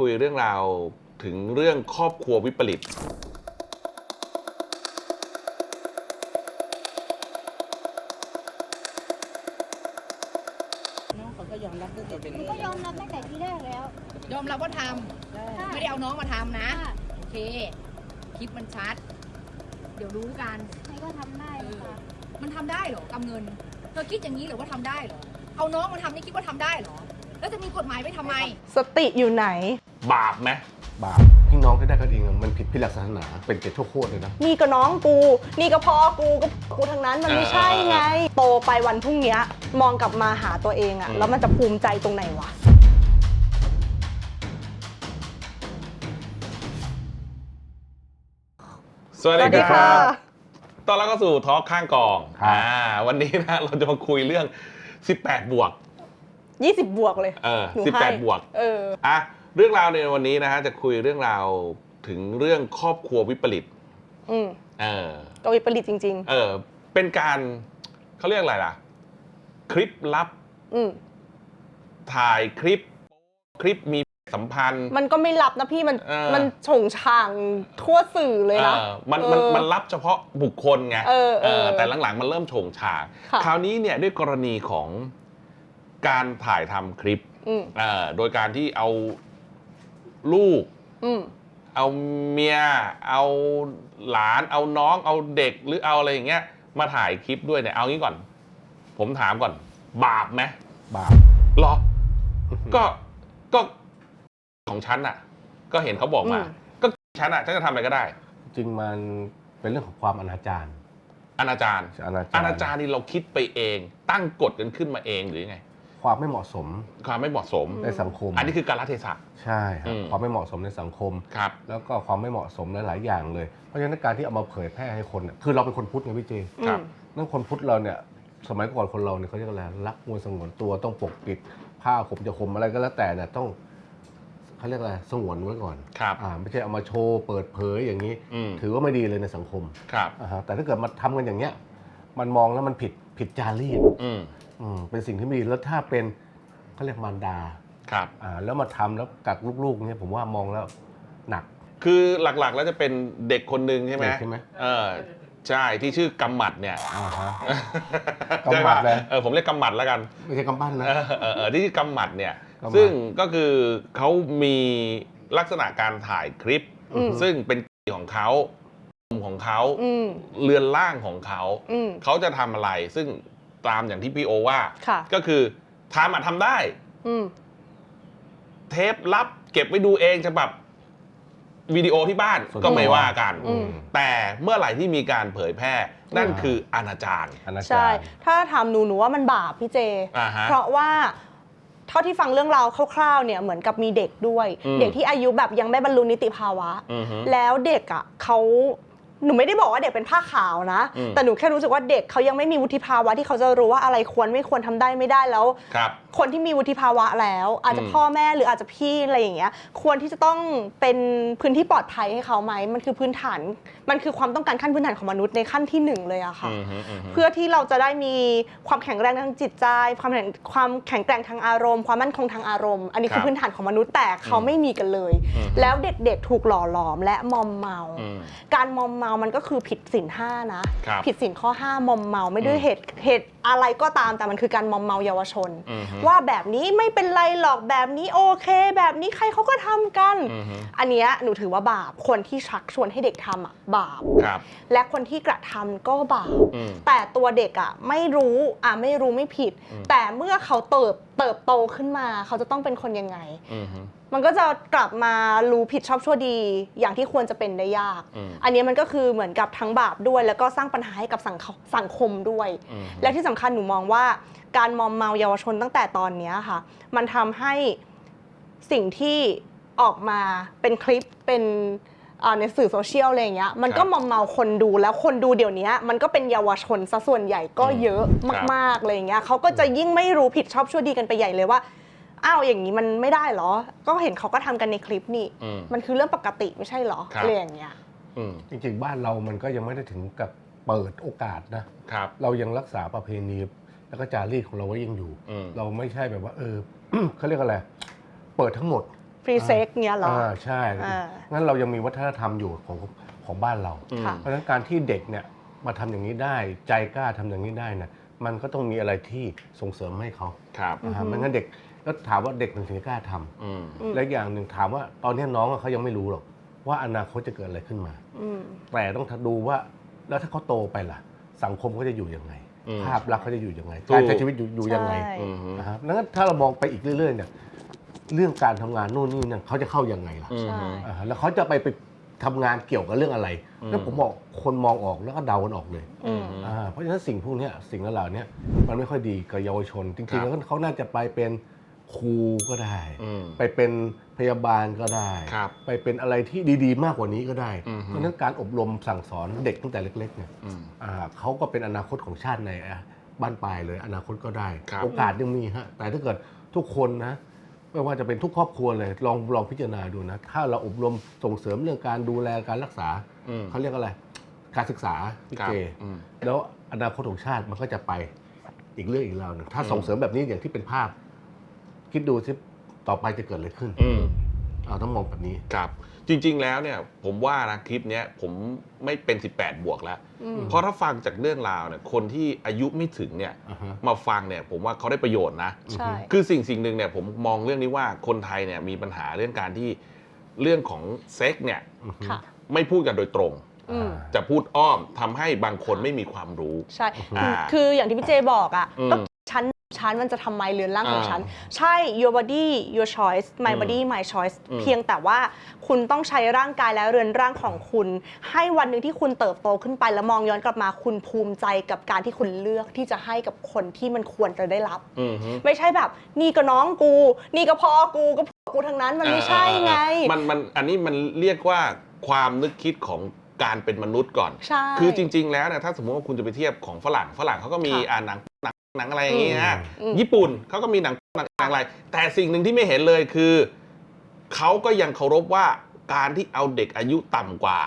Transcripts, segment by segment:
คุยเรื่องราวถึงเรื่องครอบครัววิปริต น้องเขาก็ยอมรับตั้งแต่เป็นหนูก็ยอมรับตั้งแต่ที่แรกแล้ว ยอมรับว่าทได้ำไม่ได้เอาน้องมาทำนะ ค่ะ โอเค คลิปมันชัด เดี๋ยวรู้กัน ใครก็ทำได้นะคะมันทำได้เหรอกำเงิน เธอคิดอย่างนี้เหรือว่าทำได้เหรอ เอาน้องมาทำนี่คิดว่าทำได้เหรอ แล้วจะมีกฎหมายไปทำไม สติอยู่ไหน บาปไหมบาปพี่น้องที่ได้กันเองอะมันผิดพิหลักศาสนาเป็นเกตโทษโคตรเลยนะ นี่ก็น้องกู นี่ก็พ่อกูก็กูทั้งนั้นมันไม่ใช่ไง โตไปวันพรุ่งเนี้ยมองกลับมาหาตัวเองอะแล้วมันจะภูมิใจตรงไหนวะ สวัสสวัสดีดีคค่ะรับ ตอนรับเข้าสู่ทอล์กข้างกองครับ อ่าวันนี้นะเราจะมาคุยเรื่อง 18 บวก 20 บวกเลยเออหนูให้18บวก เออ อะ เรื่องราวในวันนี้นะฮะจะคุยเรื่องราวถึงเรื่องครอบครัววิปริตอืมเออก็วิปริตจริง เออเป็นการเขาเรียกอะไรล่ะ คลิปลับๆ อืมถ่ายคลิป คลิปมีสัมพันธ์ มันก็ไม่รับนะพี่มันเออ มันโฉงช่างทั่วสื่อเลยนะ เออมันมันเออมันรับเฉพาะบุคคลไงเออเออแต่หลังๆมันเริ่มโฉงฉางค่ะ คราวนี้เนี่ยด้วยกรณีของการถ่ายทำคลิป อืม เอ่อโดยการที่เอา ลูก อืม เอาเมีย เอาหลาน เอาน้อง เอาเด็กหรือเอาอะไรอย่างเงี้ย มาถ่ายคลิปด้วยเนี่ยเอางี้ก่อน ผมถามก่อน บาปไหมบาป หรอ ก็ก็ของฉันอะ ก็เห็นเขาบอกมา อืม ก็ฉันอะฉันจะทำอะไรก็ได้ จริงมันเป็นเรื่องของความอนาจารอนาจาร อนาจารอนาจารนี่เราคิดไปเอง ตั้งกฎกันขึ้นมาเองหรือยังไง ความไม่เหมาะสมความไม่เหมาะสม ในสังคม อันนี้คือการละเทศะ ใช่ครัอืบม ความไม่เหมาะสมในสังคม ครับ แล้วก็ความไม่เหมาะสมหลายๆอย่างเลย เพราะฉะนั้นการที่เอามาเผยแพร่ให้คนเนี่ยคือเราเป็นคนพุทธไงพี่เจครับอืมนั่นคนพุทธเราเนี่ยสมัยก่อนคนเราเนี่ยเขาเรียกอะไรรักมวลสงวนตัวต้องปกปิดผ้าข่มจะข่มอะไรก็แล้วแต่เนี่ยต้องเขาเรียกอะไรสงวนไว้ก่อนครับ อ่าไม่ใช่เอามาโชว์เปิดเผยอย่างนี้ อืมถือว่าไม่ดีเลยในสังคมครับ อ่าฮะแต่ถ้าเกิดมาทำกันอย่างเงี้ยมันมองแล้วมันผิดผิดจารีต อืม อืมเป็นสิ่งที่ไม่ดีแล้วถ้าเป็นเขาเรียกมารดาครับ อ่าแล้วมาทำแล้วกักลูกๆเนี่ยผมว่ามองแล้วหนักคือหลักๆแล้วจะเป็นเด็กคนหนึ่งใช่ไหมเด็กใช่ไหมเออใช่ที่ชื่อกำหมัดเนี่ยอ่าฮะใช่กำหมัปะดเลย เออผมเรียกกำหมัดแล้วกัน ไม่ใช่กำปั้นนะ เออเออเออที่ชื่อกำหมัดเนี่ย กำหมัด ซึ่งก็คือเขามีลักษณะการถ่ายคลิป อืม ซึ่งเป็นของเขาของเขาอืมเรือนร่างของเขา อืม เขาจะทำอะไร ซึ่ง ตามอย่างที่พี่โอว่า ค่ะ ก็คือทำอะทำได้ อืม เทปลับเก็บไว้ดูเองฉบับวิดีโอที่บ้านส่วนก็ไม่ตัวว่ากัน อืม แต่เมื่อไหร่ที่มีการเผยแพร่ นั่นคืออนาจารอนาใช่จารถ้าถามหนูหนูว่ามันบาปพี่เจ อ่าฮะ เพราะว่าเท่าที่ฟังเรื่องราวคร่าวๆเนี่ยเหมือนกับมีเด็กด้วย อืม เด็กที่อายุแบบยังไม่บรรลุนิติภาวะ อือฮึ แล้วเด็กอะเขา หนูไม่ได้บอกว่าเด็กเป็นผ้าขาวนะอืมแต่หนูแค่รู้สึกว่าเด็กเขายังไม่มีวุฒิภาวะที่เขาจะรู้ว่าอะไรควรไม่ควรทำได้ไม่ได้แล้ว ครับคนที่มีวุฒิภาวะแล้ว อาจจะอืมพ่อแม่หรืออาจจะพี่อะไรอย่างเงี้ยควรที่จะต้องเป็นพื้นที่ปลอดภัยให้เขาไหมมันคือพื้นฐาน มันคือความต้องการขั้นพื้นฐานของมนุษย์ในขั้นที่หนึ่งเลยอะค่ะ อือฮึอือฮึ เพื่อที่เราจะได้มีความแข็งแรงทางจิตใจ ความแข็งความแข็งแกร่งทางอารมณ์ ความมั่นคงทางอารมณ์ อันนี้คือครับพื้นฐานของมนุษย์แต่เขาอืมไม่มีกันเลย อืม แล้วเด็กๆถูกหล่อหลอมและมอมเมา อืม การมอมเมามันก็คือผิดศีลห้านะ ครับผิดศีลข้อห้ามอมเมาไม่ด้วยอืม เหตุเหตุอะไรก็ตามแต่มันคือการมอมเมาเยาวชน อือฮึว่าแบบนี้ไม่เป็นไรหรอกแบบนี้โอเค แบบนี้ใครเขาก็ทำกันอือฮึอันเนี้ยหนูถือว่าบาปคนที่ชักชวนให้เด็กทำอะบาปครับและคนที่กระทำก็บาปอืมแต่ตัวเด็กอะไม่รู้อะไม่รู้ไม่ผิดอืมแต่เมื่อเขาเติบเติบโตขึ้นมา เขาจะต้องเป็นคนยังไง อือฮึ มันก็จะกลับมารู้ผิดชอบชั่วดีอย่างที่ควรจะเป็นได้ยาก อืม อันเนี้ยมันก็คือเหมือนกับทั้งบาปด้วย แล้วก็สร้างปัญหาให้กับสังคสังคมด้วย อืมและที่สำคัญหนูมองว่าการมอมเมาเยาวชนตั้งแต่ตอนเนี้ยค่ะ มันทำให้สิ่งที่ออกมาเป็นคลิปเป็นอ่า ในสื่อโซเชียลอะไรอย่างเงี้ยมันก็ครับมอมเมาคนดูแล้วคนดูเดี๋ยวนี้มันก็เป็นเยาวชนซะส่วนใหญ่ก็อืมเยอะครับมากๆเลยอย่างเงี้ยเขาก็จะยิ่งไม่รู้ผิดชอบชั่วดีกันไปใหญ่เลยว่าอ้าวอย่างนี้มันไม่ได้เหรอ ก็เห็นเขาก็ทำกันในคลิปนี่อืมมันคือเรื่องปกติไม่ใช่เหรอครับอะไรอย่างเงี้ยอืมจริงๆบ้านเรามันก็ยังไม่ได้ถึงกับเปิดโอกาสนะครับเรายังรักษาประเพณีแล้วก็จารีตของเราไว้ยังอยู่อืมเราไม่ใช่แบบว่า เออเขาเรียกอะไร เปิดทั้งหมด ฟรีเซ็กเงี้ยเหรอ อ่าใช่อ่างั้นเรายังมีวัฒนธรรมอยู่ของของบ้านเรา อืม ค่ะ เพราะฉะนั้นการที่เด็กเนี่ยมาทำอย่างนี้ได้ ใจกล้าทำอย่างนี้ได้เนี่ยมันก็ต้องมีอะไรที่ส่งเสริมให้เขาครับอือฮึอ่าไม่งั้นเด็กก็ถามว่าเด็กถึงจะกล้าทำอืม อืม และอีกอย่างหนึ่งถามว่าตอนนี้น้องอะเขายังไม่รู้หรอกว่าอนาคตจะเกิดอะไรขึ้นมา อืม แต่ต้องดูว่าแล้วถ้าเขาโตไปล่ะ สังคมเขาจะอยู่ยังไง อืมภาพลักษณ์เขาจะอยู่ยังไงถูกการใช้ชีวิตอยู่อยู่ยังไงใช่ อืม นะครับแล้วถ้าเรามองไปอีกเรื่อยๆเนี่ย เรื่องการทำงานนู่นนี่เนี่ยเขาจะเข้ายังไงล่ะอืมใช่ อ่าแล้วเขาจะไปไปทำงานเกี่ยวกับเรื่องอะไร อืม แล้วผมบอกคนมองออกแล้วก็เดากันออกเลยอืม อ่าเพราะฉะนั้นสิ่งพวกเนี้ยสิ่งเหล่านี้มันไม่ค่อยดีกับเยาวชน จครัริงๆบ แล้วเขาน่าจะไปเป็นครูก็ได้ อืม ไปเป็นพยาบาลก็ได้ ครับไปเป็นอะไรที่ดีๆ มากกว่านี้ก็ได้ อือฮึ เพราะฉะนั้นการอบรมสั่งสอนเด็กตั้งแต่เล็กๆเนี่ยอืม อ่าเขาก็เป็นอนาคตของชาติในบ้านปลายเลย อนาคตก็ได้ ครับ โอกาสยังมีฮะแต่ถ้าเกิดทุกคนนะ ไม่ว่าจะเป็นทุกครอบครัวเลย ลองลองพิจารณาดูนะ ถ้าเราอบรมส่งเสริมเรื่องการดูแลการรักษา อืม เขาเรียกอะไร การศึกษาพี่ครับเจอืม แล้วอนาคตของชาติมันก็จะไปอีกเรื่องอีกราวหนึ่งถ้าอืมส่งเสริมแบบนี้อย่างที่เป็นภาพ คิดดูสิต่อไปจะเกิดอะไรขึ้น อืม เราต้องมองแบบนี้ ครับ จริง ๆ แล้วเนี่ยผมว่านะคลิปเนี้ยผมไม่เป็น 18 บวกแล้ว อืม เพราะถ้าฟังจากเรื่องราวเนี่ยคนที่อายุไม่ถึงเนี่ยอ่าฮะ มาฟังเนี่ยผมว่าเขาได้ประโยชน์นะ ใช่ คือสิ่งสิ่งหนึ่งเนี่ยผมมองเรื่องนี้ว่าคนไทยเนี่ยมีปัญหาเรื่องการที่เรื่องของเซ็กเนี่ยอือฮึ ค่ะ ไม่พูดกันโดยตรง อืม จะพูดอ้อมทำให้บางคนไม่มีความรู้ ใช่ อ่า คืออย่างที่พี่เจบอกอะอืม ก็ ชั้นชั้นมันจะทำไมเรือนร่างของอ่าฉัน ใช่ your body your choice my อืม body my choice อืมเพียงแต่ว่าคุณต้องใช้ร่างกายและเรือนร่างของคุณ ให้วันหนึ่งที่คุณเติบโตขึ้นไปแล้วมองย้อนกลับมาคุณภูมิใจกับการที่คุณเลือกที่จะให้กับคนที่มันควรจะได้รับ อือฮึ ไม่ใช่แบบ นี่ก็น้องกู นี่ก็พ่อกูก็ผัวกูทั้งนั้นมันไม่ใช่ไงเออเออเออมันมันอันนี้มันเรียกว่าความนึกคิดของการเป็นมนุษย์ก่อน ใช่ คือจริง ๆ แล้วเนี่ยถ้าสมมติว่าคุณจะไปเทียบของฝรั่งฝรั่งเขาก็มีค่ะ อ่าหนังหนัง หนังอะไรอย่างเงี้ยฮะอืมญี่ปุ่นเขาก็มีหนังหนังหนังอะไร แต่สิ่งหนึ่งที่ไม่เห็นเลยคือ เขาก็ยังเคารพว่าการที่เอาเด็กอายุต่ำกว่า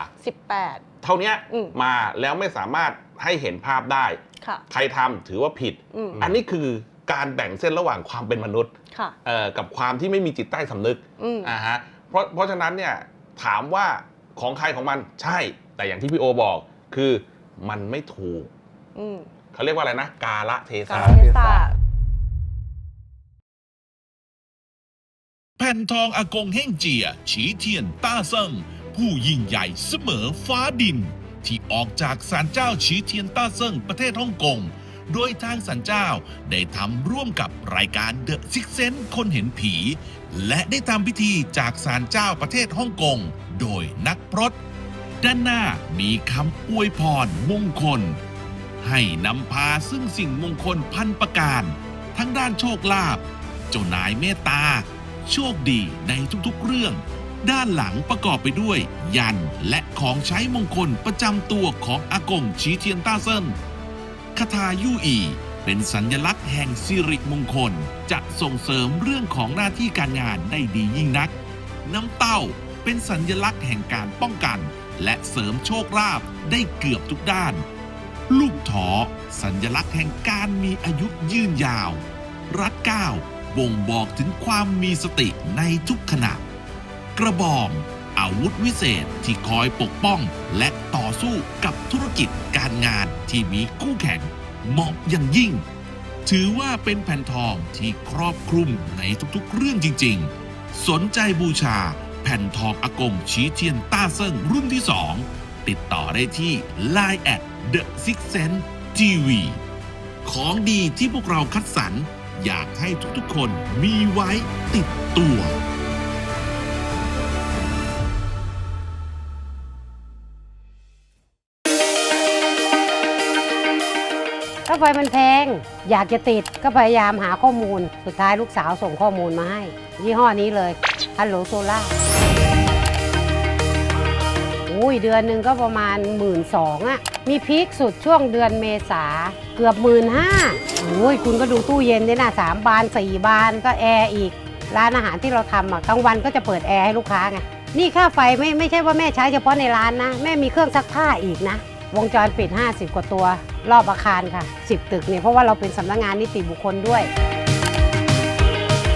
18เท่าเนี้ยอืม มาแล้วไม่สามารถให้เห็นภาพได้ ค่ะ ใครทำถือว่าผิด อืม อันนี้คือการแบ่งเส้นระหว่างความเป็นมนุษย์ค่ะ เอ่อกับความที่ไม่มีจิตใต้สำนึกอืม อ่าฮะเพราะเพราะฉะนั้นเนี่ยถามว่าของใครของมันใช่ แต่อย่างที่พี่โอบอก คือมันไม่ถูก อืม เขาเรียกว่าอะไรนะกาละเทกาศะรเทศะ แผ่นทองอากงเฮ่งเจีย ฉีเทียนต้าเซิงผู้ยิ่งใหญ่เสมอฟ้าดิน ที่ออกจากศาลเจ้าฉีเทียนต้าเซิงประเทศฮ่องกง โดยทางศาลเจ้าได้ทำร่วมกับรายการเดอะซิกเซนคนเห็นผี และได้ทำพิธีจากศาลเจ้าประเทศฮ่องกง โดยนักพรต ด้านหน้ามีคำอวยพรมงคล ให้นำพาซึ่งสิ่งมงคลพันประการ ทั้งด้านโชคลาภเจ้านายเมตตา โชคดีในทุกๆเรื่อง ด้านหลังประกอบไปด้วย ยันและของใช้มงคลประจำตัวของอากงชีเทียนต้าเซินคาถายู่อี เป็นสัญลักษณ์แห่งสิริมงคลจะส่งเสริมเรื่องของหน้าที่การงานได้ดียิ่งนัก น้ำเต้าเป็นสัญลักษณ์แห่งการป้องกัน และเสริมโชคลาภได้เกือบทุกด้าน ลูกถอสัญลักษณ์แห่งการมีอายุยืนยาว รัดเก้าวบ่งบอกถึงความมีสติในทุกขณะ กระบอง อาวุธวิเศษที่คอยปกป้องและต่อสู้กับธุรกิจการงานที่มีคู่แข่งเหมาะอย่างยิ่ง ถือว่าเป็นแผ่นทองที่ครอบคลุมในทุกๆเรื่องจริง ๆ สนใจบูชาแผ่นทองอากงชี้เทียนต้าเซิ่งรุ่นที่2 ติดต่อได้ที่ Line at The Six Sense TV ของดีที่พวกเราคัดสรรอยากให้ทุกๆคนมีไว้ติดตัวค่าไฟมันแพง อยากจะติดก็พยายามหาข้อมูล สุดท้ายลูกสาวส่งข้อมูลมาให้ ยี่ห้อนี้เลยฮัลโหลโซล่า เดือนหนึ่งก็ประมาณ 1 2ื่นอะ มีพีคสุดช่วงเดือนเมษาเกือบ 1 5ื่นห้าโอ้ยคุณก็ดูตู้เย็นเนี่ยนะสามบานสี่บานก็แอร์อีก ร้านอาหารที่เราทำอะกลางวันก็จะเปิดแอร์ให้ลูกค้าไง นี่ค่าไฟไม่ไม่ใช่ว่าแม่ใช้เฉพาะในร้านนะ แม่มีเครื่องซักผ้าอีกนะ วงจรปิด 50 กว่าตัว รอบอาคารค่ะ 10 ตึกเนี่ยเพราะว่าเราเป็นสำนักงานนิติบุคคลด้วย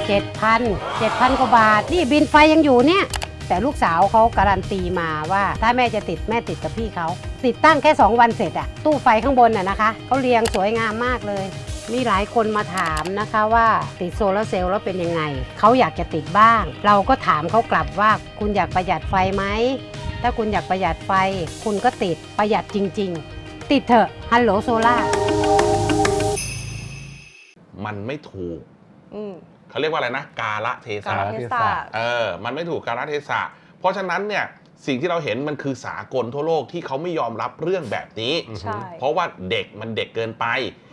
เจ7,000 7,000กว่าบาท นี่บินไฟยังอยู่เนี่ย แต่ลูกสาวเขาการันตีมาว่าถ้าแม่จะติดแม่ติดกับพี่เขาติดตั้งแค่ 2 วันเสร็จอะตู้ไฟข้างบนอะนะคะเขาเรียงสวยงามมากเลยมีหลายคนมาถามนะคะว่าติดโซลาร์เซลล์แล้วเป็นยังไง เขาอยากจะติดบ้าง เราก็ถามเขากลับว่าคุณอยากประหยัดไฟไหม ถ้าคุณอยากประหยัดไฟ คุณก็ติดประหยัดจริง ๆ ติดเถอะฮัลโหลโซล่ามันไม่ถูกอืม เขาเรียกว่าอะไรนะกาละเทกาศะรเทศะ เออ มันไม่ถูกกาลเทศะ เพราะฉะนั้นเนี่ยสิ่งที่เราเห็นมันคือสากลทั่วโลกที่เขาไม่ยอมรับเรื่องแบบนี้ ใช่ เพราะว่าเด็กมันเด็กเกินไป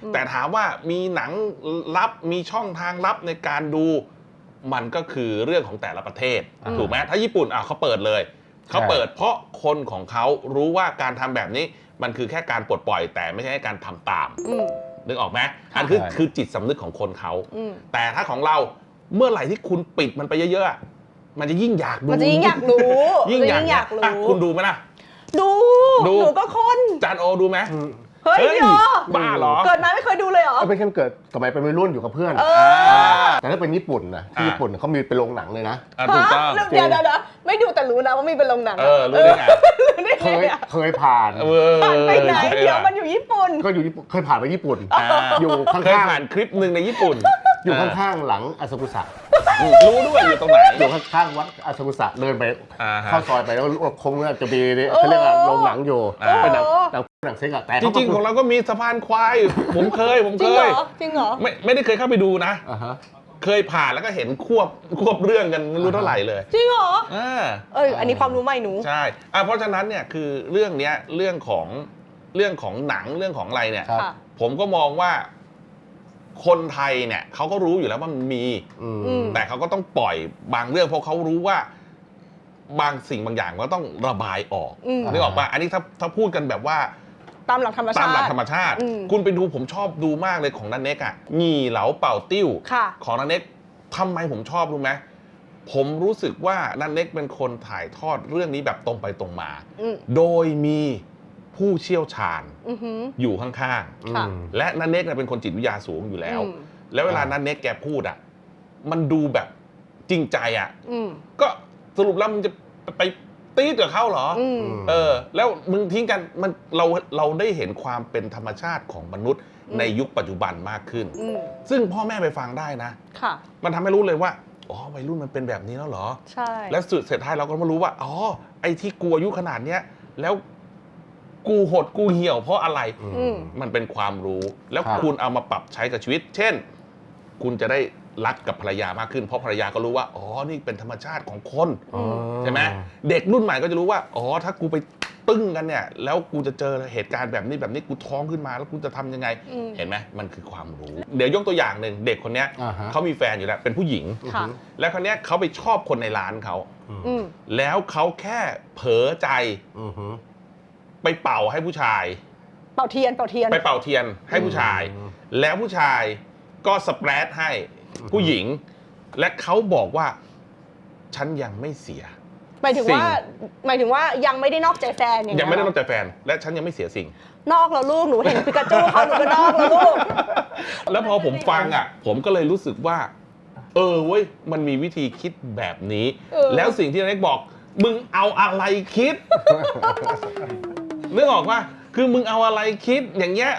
อืม แต่ถามว่ามีหนังลับมีช่องทางลับในการดู มันก็คือเรื่องของแต่ละประเทศ อืม ถูกไหมถ้าญี่ปุ่นอะเขาเปิดเลยเขาเปิดเพราะคนของเขารู้ว่าการทำแบบนี้มันคือแค่การปลดปล่อยแต่ไม่ใช่การทำตาม อืม นึกออกไหมอันคือใช่คือจิตสำนึกของคนเขาอืมแต่ถ้าของเราเมื่อไหร่ที่คุณปิดมันไปเยอะๆอะมันจะยิ่งอยากดู มันจะยิ่งอยากรู้ ยิ่งอยากมันจะยิ่งอยากรู้ะคุณดูไหมล่ะ ดู ดูหนูก็คน จานโอดูไหมอืม เฮ้ยเดี๋ยวบ้าเหรอ เกิดมาไม่เคยดูเลยเหรอเอ้ยไม่ใช่เกิดสมัยเป็นวัยรุ่นอยู่กับเพื่อน เออ่าแต่ถ้าเป็นญี่ปุ่นนะที่อ่าญี่ปุ่นเขามีเป็นโรงหนังเลยนะ อะถูกต้อง ฮะเดี๋ยวเดี๋ยวเดี๋ยวไม่ดูแต่รู้นะว่ามีเป็นโรงหนังเออรู้ได้ไง รู้ได้เคไงยอะเคยผ่าน เออผ่านไปไหนใช่เดี๋ยวปะมันอยู่ญี่ปุ่น ก็อยู่ญี่ปุ่นเคยผ่านไปญี่ปุ่น อ่าอยู่ข้างเคยๆผ่านคลิปหนึ่งในญี่ปุ่นอยู่ข้างๆหลังอาซากุสะอืม รู้ด้วยอยู่ตรงไหน อยู่ข้างๆวัดอาซากุสะเดินไปอ่าฮะเข้าซอยไปแล้วคงจะมีเนี่ยเขาเรียกว่าโรงหนังอยู่อ่า เป็นหนังหนังหนังเซ็กอะแต่จริงๆ ของเราก็มีสะพานควาย ผมเคย ผมจริเคงเหรย อจริงเหรอ ไม่ไม่ได้เคยเข้าไปดูนะ อ่าฮะ เคยผ่านแล้วก็เห็นควบควบเรื่องกันไม่รู้เท่าไหร่เลยจริงเหรอ อ่า เอออันนี้ความรู้ใหม่หนู ใช่อะเพราะฉะนั้นเนี่ยคือเรื่องเนี้ยเรื่องของเรื่องของหนังเรื่องของอะไรเนี่ย ครับ ค่ะ ผมก็มองว่า คนไทยเนี่ยเขาก็รู้อยู่แล้วว่ามันมี อืม อืม แต่เขาก็ต้องปล่อยบางเรื่องเพราะเขารู้ว่า บางสิ่งบางอย่างก็ต้องระบายออกอืม นึกออกปะอันนี้ถ้าถ้าพูดกันแบบว่า ตามหลักธรรมชาติตามหลักธรรมชาติ อืม คุณไปดูผมชอบดูมากเลยของนันเน็กอะหงี่เหลาเป่าติ้ว ค่ะ ของนันเน็กทำไมผมชอบรู้ไหมผมรู้สึกว่านันเน็กเป็นคนถ่ายทอดเรื่องนี้แบบตรงไปตรงมา อืม โดยมี ผู้เชี่ยวชาญอือหือ อยู่ข้างค่ะอืมๆ และนันเน็กเนี่ยเป็นคนจิตวิทยาสูงอยู่แล้ว อืม แล้วเวลาอ่านันเน็กแกพูดอะมันดูแบบจริงใจอะอืมก็สรุปแล้วมึงจะไปตีดกับเขาเหรอออืม ม เออ แล้วมึงทิ้งกันมันเราเราได้เห็นความเป็นธรรมชาติของมนุษย์อืม ในยุคปัจจุบันมากขึ้น อืมซึ่งพ่อแม่ไปฟังได้นะ ค่ะ มันทำให้รู้เลยว่า อ๋อ วัยรุ่นมันเป็นแบบนี้แล้วเหรอ ใช่ แล้วสุดเสร็จท้ายเราก็มารู้ว่า อ๋อ ไอ้ที่กลัวอายุขนาดเนี้ย แล้ว กูหดกูเหี่ยวเพราะอะไร อืม มันเป็นความรู้ แล้วครับ คุณเอามาปรับใช้กับชีวิต เช่น คุณจะได้รักกับภรรยามากขึ้น เพราะภรรยาก็รู้ว่า อ๋อ นี่เป็นธรรมชาติของคน อ๋อ ใช่ไหมเด็กรุ่นใหม่ก็จะรู้ว่า อ๋อ ถ้ากูไปตึ้งกันเนี่ย แล้วกูจะเจอเหตุการณ์แบบนี้แบบนี้กูท้องขึ้นมา แล้วกูจะทำยังไง อืม เห็นไหมมันคือความรู้ เดี๋ยวยกตัวอย่างหนึ่งเด็กคนเนี้ยอ่าฮะ เขามีแฟนอยู่แล้วเป็นผู้หญิง ค่ะ แล้วคนเนี้ยเขาไปชอบคนในร้านเขา อืม แล้วเขาแค่เผลอใจ อือฮึ ไปเป่าให้ผู้ชาย เป่าเทียนเป่าเทียน ไปเป่าเทียนให้ผู้ชาย อืม แล้วผู้ชายก็สเปรดให้ผู้หญิง และเขาบอกว่า ฉันยังไม่เสีย หมายถึงว่าหมายถึงว่ายังไม่ได้นอกใจแฟนอย่างยัเงี้งยไม่ได้เหรต้องใจแฟน และฉันยังไม่เสียสิ่ง นอกแล้วลูกหนูเห็นปิกาจูเขาหนูก็นอกแล้วลูก แล้วพอผมฟังอะ ผมก็เลยรู้สึกว่า เออเว้ยมันมีวิธีคิดแบบนี้ เออ แล้วสิ่งที่นายเล็กบอก มึงเอาอะไรคิด นึกออกว่าคือมึงเอาอะไรคิดอย่างเงี้ย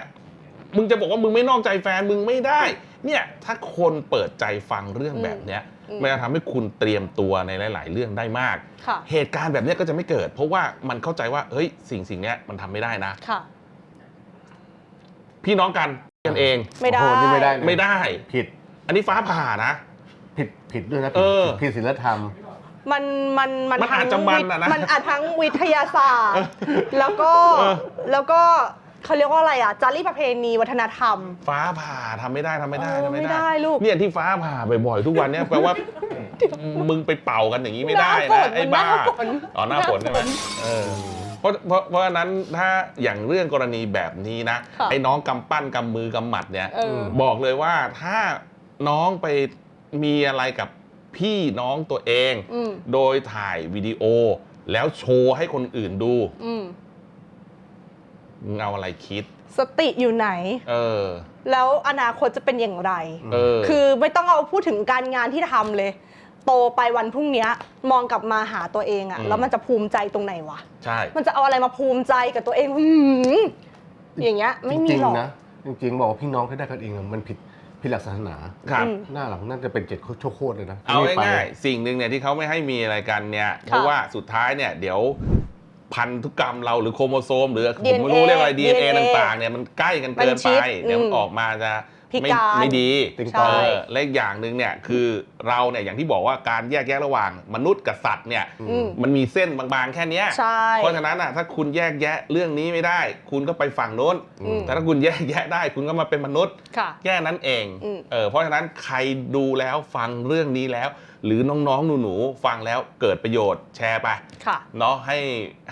มึงจะบอกว่ามึงไม่นอกใจแฟนมึงไม่ได้ เนี่ยถ้าคนเปิดใจฟังเรื่องแบบเนี้ยอืมมันจะทำให้คุณเตรียมตัวในหลาย ๆ เรื่องได้มากค่ะเหตุการณ์แบบเนี้ยก็จะไม่เกิด เพราะว่ามันเข้าใจว่าเฮ้ยสิ่งสิ่งเนี้ยมันทำไม่ได้นะค่ะพี่น้องกันกันเองไม่ได้โอ้โหนี่ไม่ได้นะไม่ได้ ผิด อันนี้ฟ้าผ่านะ ผิดผิดด้วยนะเอผิดอผิดศีลธรรม มันมันมันมันอาจทั้งจะมันวิทอะนะมันอาจทั้งวิทยาศาสตร์ แล้วก็เออ แล้วก็เขาเรียกว่าอะไรอะจารีตประเพณีวัฒนธรรม ฟ้าผ่าทำไม่ได้ทำไม่ได้เออทำไม่ไม่ได้ลูกเนี่ยที่ฟ้าผ่าบ่อยๆทุกวันเนี่ยแปลว่ามึงไปเป่ากันอย่างนี้ไม่ได้หน้าฝนะนไอ้มันหบ้าน้าฝน อ๋อหน้าฝนใช่ไหมหน้าฝนเออเพราะเพราะเพราะฉะนั้นถ้าอย่างเรื่องกรณีแบบนี้นะค่ะไอ้น้องกำปั้นกำมือกำหมัดเนี่ย เออ บอกเลยว่าถ้าน้องไปมีอะไรกับ พี่น้องตัวเอง อืมโดยถ่ายวิดีโอ แล้วโชว์ให้คนอื่นดูอืมมึงเอาอะไรคิด สติอยู่ไหน เออ แล้วอนาคตจะเป็นอย่างไร เออ คือไม่ต้องเอาพูดถึงการงานที่ทำเลย โตไปวันพรุ่งเนี้ย มองกลับมาหาตัวเองอะอืม แล้วมันจะภูมิใจตรงไหนวะ ใช่ มันจะเอาอะไรมาภูมิใจกับตัวเองหืมอย่างเงี้ย ไม่มีจริงหรอก ๆนะจริงๆ บอกว่าพี่น้องที่ได้กันเองอะมันผิด ผิดหลักศาสนาครับอืมหน้าหลังน่าจะเป็นเจ็ดโชคโคตรเลยนะเอานี่ไป ง่ายๆสิ่งหนึ่งเนี่ยที่เขาไม่ให้มีอะไรกันเนี่ยเพราะว่าสุดท้ายเนี่ยเดี๋ยวพันธุกรรมเราหรือโครโมโซม หรือผมไม่รู้ DNA เรียกอะไร DNA DNA ต่างๆเนี่ยมันใกล้กันเกินมันชิไปดเดี๋ยวมันอืม ออกมาจะ พิไม่การ ไม่ดีติงใช่ตอง เออและอีกอย่างหนึ่งเนี่ยคือเราเนี่ยอย่างที่บอกว่าการแยกแยะระหว่างมนุษย์กับสัตว์เนี่ยอืม มันมีเส้นบางๆแค่เนี้ย ใช่ เพราะฉะนั้นอะถ้าคุณแยกแยะเรื่องนี้ไม่ได้ คุณก็ไปฝั่งโน้น อืม แต่ถ้าคุณแยกแยะได้ คุณก็มาเป็นมนุษย์ ค่ะ แค่นั้นเองอืม เออเพราะฉะนั้นใครดูแล้วฟังเรื่องนี้แล้ว หรือน้องๆหนูๆฟังแล้วเกิดประโยชน์แชร์ไปค่ะ เนาะให้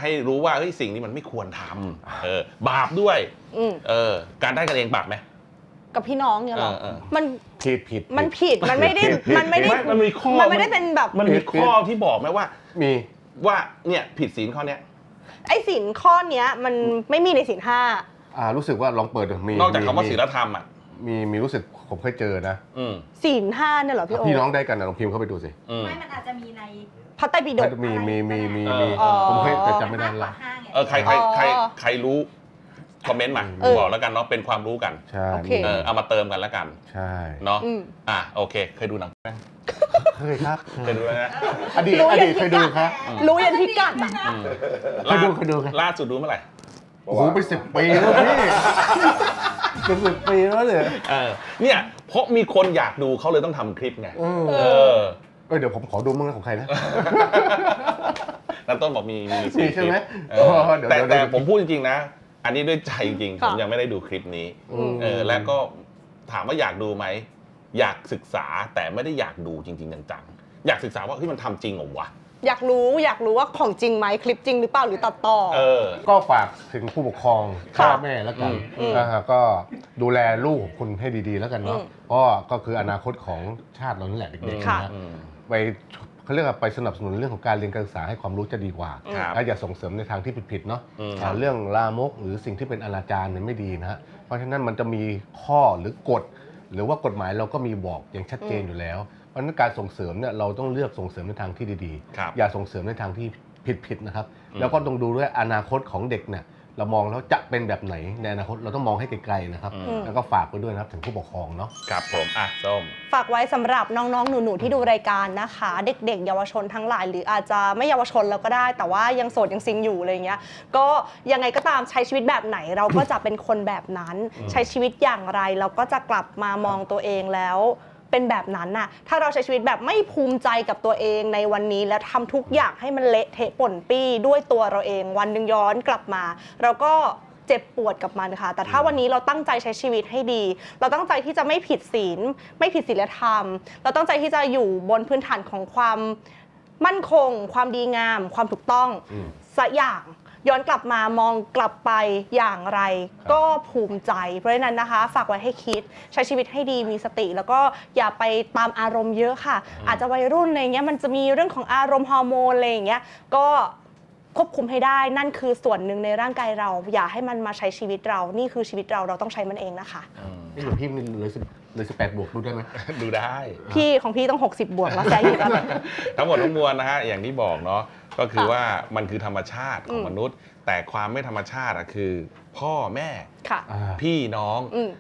ให้รู้ว่าเฮ้ยสิ่งนี้มันไม่ควรทำเออบาปด้วยอืม เออการได้กันเองบาปไหม กับพี่น้องเนี่ยเหรอเออเออ มันผิดผิด มันผิดมันไม่ได้ผิดผิดมันไม่ได้ไม่มันมีข้อมันไม่ได้เป็นแบบมันมีข้อที่บอกไหมว่า มี ว่าเนี่ยผิดศีลข้อเนี้ย ไอ้สินข้อเนี้ย มันไม่มีในสินห้า อ่ารู้สึกว่าลองเปิดดูมีนอกจากคำว่ามีศีลธรรมอะ มีมีรู้สึกผมเคยเจอนะอืมสินห้าเนี่ยเหรอพี่โอพี่น้องได้กันนะลองพิมพ์เข้าไปดูสิอืม ไม่มันอาจจะมีในพระไตรปิฎก มีมีมีมีเออมีอ๋อผมเคยแต่จำไม่ได้มากกละว่าห้าไง เออใครใครใครอ๋อใครรู้ คอมเมนต์มาเออบอกแล้วกันเนาะเป็นความรู้กันใช่โอเค เออเอามาเติมกันแล้วกันใช่เนาะอืม อะโอเค เคยดูหนังไหมเคยครับเคยดูแล้วนะอดีตรู้อยังดีตเคยดูครับ รู้ยันพิกัดอะอืมเคยดูเคยดูครับ ล่าสุดดูเมื่อไหร่โอ้โหเป็นสิบปีแล้วพี่เป็นสิบปีแล้วเลยเออเนี่ยเพราะมีคนอยากดูเขาเลยต้องทำคลิปไงเออเออเออเดี๋ยวผมขอดูมั่งนะของใครนะน้ำต้นบอกมีมีมีใช่ไหมเอออ๋อเดี๋ยวแต่เดี๋ยว แต่เดี๋ยวผมพูดจริงๆนะ อันนี้ด้วยใจจริงๆผค่ะมยังไม่ได้ดูคลิปนี้อืมเออแล้วก็ถามว่าอยากดูไหม อยากศึกษาแต่ไม่ได้อยากดูจริง ๆ จังๆ อยากศึกษาว่าเฮ้ยมันทำจริงเหรอวะอยากรู้อยากรู้ว่าของจริงไหมคลิปจริงหรือเปล่าหรือตัดต่อเออก็ฝากถึงผู้ปกครองค่ะพ่อแม่แล้วกันอืมนะฮะก็ดูแลลูกของคุณให้ดีๆแล้วกันเนาะอืมเพราะก็คืออนาคตของชาติเรานั่นแหละเด็กๆค่ะนะอืมไป เขาเรียกว่าไปสนับสนุนเรื่องของการเรียนการศึกษาให้ความรู้จะดีกว่าครับและอย่าส่งเสริมในทางที่ผิดๆเนาะอืม อ่าเรื่องลามกหรือสิ่งที่เป็นอนาจารเนี่ยไม่ดีนะฮะเพราะฉะนั้นมันจะมีข้อหรือกฎ หรือว่ากฎหมายเราก็มีบอกอย่างชัดเจนอยู่แล้ว เพราะฉะนั้นการส่งเสริมเนี่ยเราต้องเลือกส่งเสริมในทางที่ดีครับอย่าส่งเสริมในทางที่ผิดๆนะครับอืมแล้วก็ต้องดูด้วยอนาคตของเด็กเนี่ย เรามองแล้วจะเป็นแบบไหนในอนาคตเราต้องมองให้ไกลๆนะครับ อืม แล้วก็ฝากไปด้วยนะครับถึงผู้ปกครองเนาะ ครับผมอะส้ม ฝากไว้สำหรับน้องๆ หนูๆ ที่ดูรายการนะคะ เด็กๆ เยาวชนทั้งหลาย หรืออาจจะไม่เยาวชนแล้วก็ได้ แต่ว่ายังโสดยังซิงอยู่อะไรเงี้ย ก็ยังไงก็ตามใช้ชีวิตแบบไหน เราก็จะเป็นคนแบบนั้น ใช้ชีวิตอย่างไรเราก็จะกลับมามองตัวเองแล้ว เป็นแบบนั้นน่ะ ถ้าเราใช้ชีวิตแบบไม่ภูมิใจกับตัวเองในวันนี้ และทำทุกอย่างให้มันเละเทะป่นปี้ด้วยตัวเราเอง วันหนึ่งย้อนกลับมา เราก็เจ็บปวดกับมันค่ะ แต่ถ้าวันนี้เราตั้งใจใช้ชีวิตให้ดี เราตั้งใจที่จะไม่ผิดศีล ไม่ผิดศีลธรรม เราตั้งใจที่จะอยู่บนพื้นฐานของความมั่นคง ความดีงาม ความถูกต้องอืมสักอย่าง ย้อนกลับมามองกลับไปอย่างไร ก็ภูมิใจ เพราะฉะนั้นนะคะ ฝากไว้ให้คิดใช้ชีวิตให้ดีมีสติ แล้วก็อย่าไปตามอารมณ์เยอะค่ะ อาจจะวัยรุ่นอะไรเงี้ยมันจะมีเรื่องของอารมณ์ฮอร์โมนอะไรอย่างเงี้ยก็ควบคุมให้ได้นั่นคือส่วนหนึ่งในร่างกายเรา อย่าให้มันมาใช้ชีวิตเรานี่คือชีวิตเราเราต้องใช้มันเองนะคะ นี่หลวงพี่มีเลยสิบ เลยสิบแปดบวกดูได้ไหม ดูได้ พี่ของพี่ต้อง 60 บวกแล้วแซงอีกแล้ว ทั้งหมดทั้งมวลนะฮะอย่างที่บอกเนาะก็คือค่ะว่ามันคือธรรมชาติของอืม มนุษย์ แต่ความไม่ธรรมชาติอะคือ พ่อแม่ค่ะอ่าพี่น้อง อืม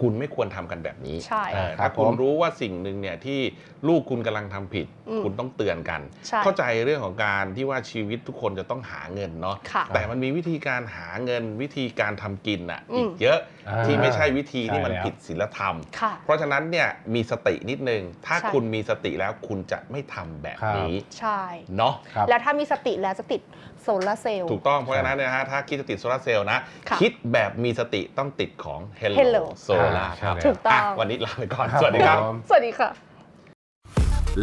คุณไม่ควรทำกันแบบนี้ใช่เออครัถ้าบคุณผมรู้ว่าสิ่งหนึ่งเนี่ยที่ลูกคุณกำลังทำผิดอืมคุณต้องเตือนกันใช่เข้าใจเรื่องของการที่ว่าชีวิตทุกคนจะต้องหาเงินเนาะค่ะแต่มันมีวิธีการหาเงินวิธีการทำกินอะอืมอีกเยอะอ่าที่ไม่ใช่วิธีที่มันใช่แล้วผิดศีลธรรมค่ะเพราะฉะนั้นเนี่ยมีสตินิดนึง ถ้าใช่คุณมีสติแล้วคุณจะไม่ทำแบบนี้ใช่เนาะครับแล้วถ้ามีสติแล้วจะติด โซลาร์เซลล์ ถูกต้องเพราะฉะนั้นเนยนะฮะถ้าคิดจะติดโซลาร์เซลล์นะค่ะคิดแบบมีสติต้องติดของ Hello, Hello Solar ใช่ครับแล้วถูกต้องะวันนี้ลาไปก่อน สวัสดีครับ ผม สวัสดีค่ะ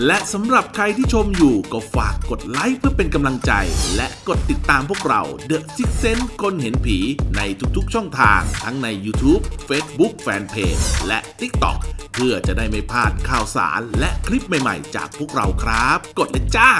และสำหรับใครที่ชมอยู่ก็ฝากกดไลค์เพื่อเป็นกำลังใจ และกดติดตามพวกเรา The Six Sense คนเห็นผีในทุกๆช่องทาง ทั้งใน YouTube Facebook Fanpage และ TikTok เพื่อจะได้ไม่พลาดข่าวสารและคลิปใหม่ๆ จากพวกเราครับ กดเลยจ้า